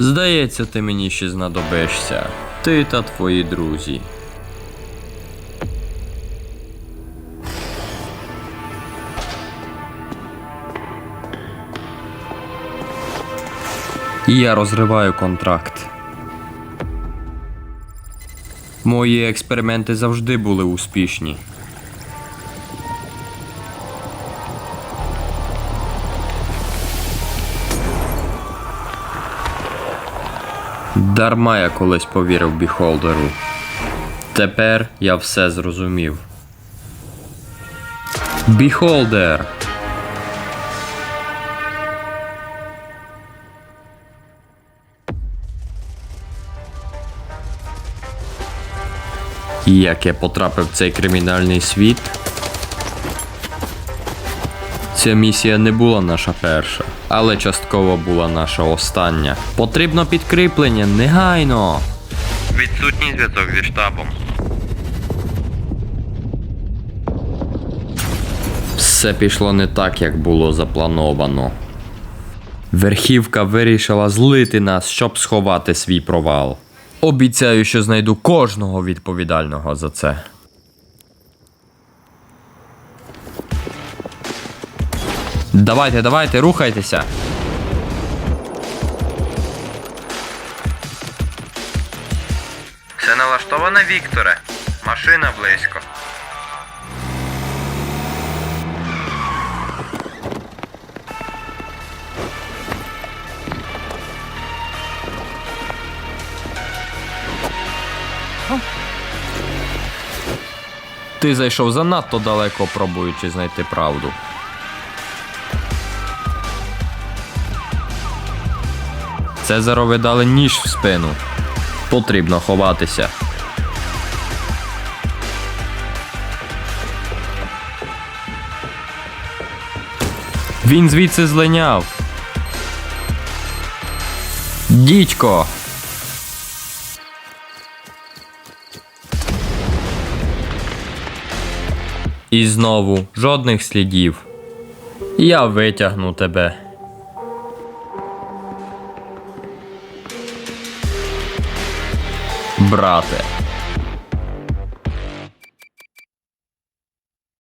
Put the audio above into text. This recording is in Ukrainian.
Здається, ти мені ще знадобишся. Ти та твої друзі. І я розриваю контракт. Мої експерименти завжди були успішні. Дарма я колись повірив біхолдеру. Тепер я все зрозумів. Біхолдер! Як я потрапив в цей кримінальний світ? Ця місія не була наша перша, але частково була наша остання. Потрібно підкріплення негайно. Відсутній зв'язок зі штабом. Все пішло не так, як було заплановано. Верхівка вирішила злити нас, щоб сховати свій провал. Обіцяю, що знайду кожного відповідального за це. Давайте, давайте, рухайтеся. Все налаштовано, Вікторе. Машина близько. Ти зайшов занадто далеко, пробуючи знайти правду. Цезарові дали ніж в спину. Потрібно ховатися. Він звідси злиняв. Дідько. І знову жодних слідів. Я витягну тебе. Брате.